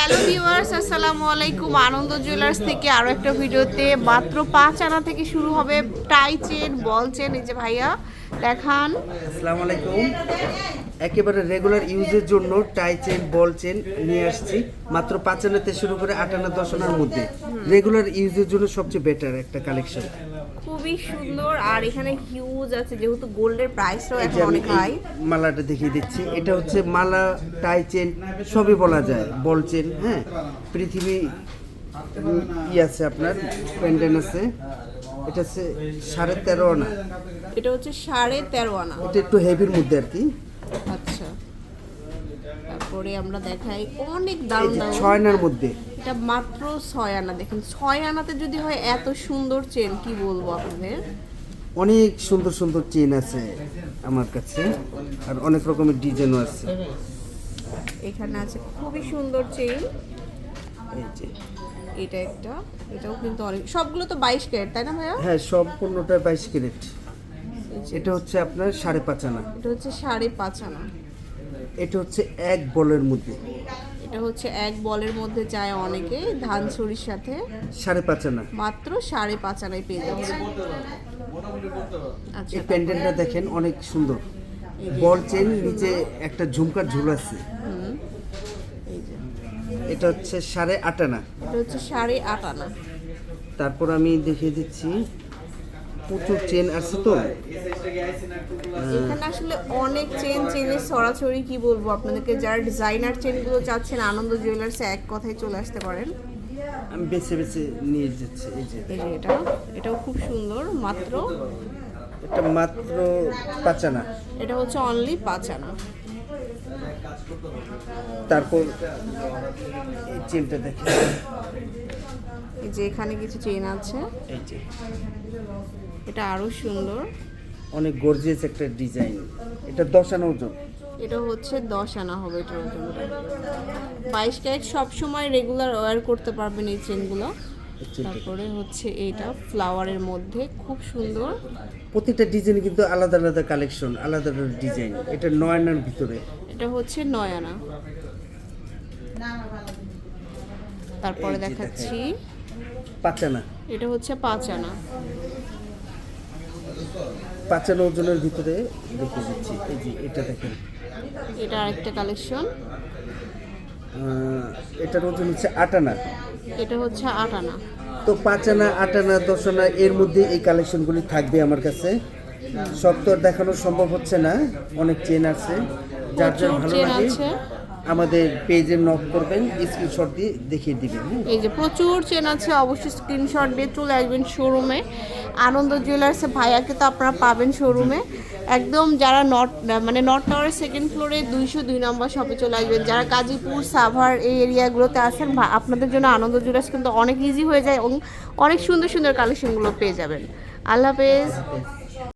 Hello viewers, আসসালামু আলাইকুম। আনন্দ jewellers থেকে আরও একটা ভিডিওতে মাত্র পাঁচ আনা থেকে শুরু হবে টাই চেন, বল চেন। এই যে ভাইয়া, দেখান। আসসালামু আলাইকুম। একেবারে রেগুলার ইউজের জন্য টাই চেন বল চেন নিয়ে আসছি। মাত্র পাঁচ আনাতে শুরু করে আট আনা দশ আনার মধ্যে। রেগুলার ইউজের জন্য সবচেয়ে বেটার একটা কালেকশন খুবই সুন্দর আর এখানে হিউজ আছে যেহেতু গোল্ডের প্রাইসটাও এই এখন অনেক হাই মালাটা দেখিয়ে দিচ্ছি। এটা হচ্ছে মালা টাই চেন সবই বলা যায়। বল চেন হ্যাঁ? পৃথিবী ই আছে আপনার প্যান্ডেন আছে। এটা হচ্ছে সাড়ে তেরো আনা। এটা হচ্ছে সাড়ে তেরো আনা। এটা একটু হেভির মধ্যে আর কি। আচ্ছা। তারপরে আমরা দেখাই অনেক যে দারুণ ছয় আনার মধ্যে। এটা মাত্র ছয় আনা দেখেন ছয় আনাতে যদি হয় এত সুন্দর চেন কি বলব আপনাদের? অনেক সুন্দর সুন্দর চেন আছে আমার কাছে আর অনেক রকমের ডিজাইনও আছে। এখানে আছে খুবই সুন্দর চেন। এই যে। এটা একটা এটাও কিন্তু অনেক সবগুলো তো বাইশ ক্যারেট তাই না ভাইয়া? হ্যাঁ সম্পূর্ণটা বাইশ ক্যারেট। এটা হচ্ছে আপনার সাড়ে পাঁচ আনা। এটা হচ্ছে সাড়ে পাঁচ আনা। এটা হচ্ছে এক বলের মধ্যে। এটা হচ্ছে এক বলের মধ্যে চায় অনেকে ধান ছড়ির সাথে। সাড়ে পাঁচ আনা। মাত্র সাড়ে পাঁচ আনায় পেয়ে যাচ্ছে। আচ্ছা এই প্যান্ডেলটা দেখেন অনেক সুন্দর। বল চেন নিচে একটা ঝুমকার ঝুল আছে। এই যে। এটা হচ্ছে সাড়ে আট আনা। এটা হচ্ছে সাড়ে আট আনা। তারপর আমি দেখিয়ে দিচ্ছি। প্রচুর চেন আছে তো? এখানে আসলে অনেক চেন চেনের ছড়াছড়ি কি বলব আপনাদেরকে? যারা ডিজাইনার চেনগুলো চাচ্ছেন আনন্দ জুয়েলার্সে এক কথায় চলে আসতে পারেন। আমি বেছে বেছে নিয়ে যাচ্ছি এই যে। এটা এটাও খুব সুন্দর মাত্র? এটা মাত্র পাঁচ আনা। এটা হচ্ছে অনলি পাঁচ আনা। তারপর এই চেনটা দেখেন। এই যে এখানে কিছু চেন আছে। এই যে। এটা আরও সুন্দর। অনেক গর্জিয়াস একটা ডিজাইন এটা দশ আনা ওজন। এটা হচ্ছে দশ আনা হবে এটার ওজনটা বাইশ ক্যারেট সবসময় রেগুলার ওয়ার করতে পারবেন এই চেনগুলো তারপরে হচ্ছে এইটা ফ্লাওয়ারের মধ্যে খুব সুন্দর। প্রতিটা ডিজাইন কিন্তু আলাদা আলাদা কালেকশন আলাদা আলাদা ডিজাইন এটা নয় আনার ভিতরে। এটা হচ্ছে নয় আনা। তারপরে দেখাচ্ছি। পাঁচ আনা। এটা হচ্ছে পাঁচ আনা পাঁচ আনা ওজনের ভিতরে দেখে দিচ্ছি। এই যে এটা দেখেন। এটা আরেকটা কালেকশন এটার ওজন হচ্ছে আট আনা। এটা হচ্ছে আট আনা। তো পাঁচ আনা আট আনা দশ আনা এর মধ্যে এই কালেকশনগুলি থাকবে আমার কাছে। সব তো আর দেখানো সম্ভব হচ্ছে না। অনেক চেন আছে। যার যার ভালো লাগে। আমাদের পেজে নক করবেন স্ক্রিনশট দিয়ে দেখিয়ে দিবেন হ্যাঁ? এই যে প্রচুর চেন আছে অবশ্যই স্ক্রিনশট দিয়ে চলে আসবেন শোরুমে আনন্দ জুয়েলার্সে ভাইয়াকে তো আপনারা পাবেন শোরুমে একদম যারা নট মানে নর্থ টাওয়ারের সেকেন্ড ফ্লোরে দুইশো দুই নম্বর শপে চলে আসবেন। যারা গাজীপুর সাভার এই এরিয়াগুলোতে আছেন আপনাদের জন্য আনন্দ জুয়েলার্স কিন্তু অনেক ইজি হয়ে যায় এবং অনেক সুন্দর সুন্দর কালেকশনগুলো পেয়ে যাবেন। আল্লাহ হাফেজ।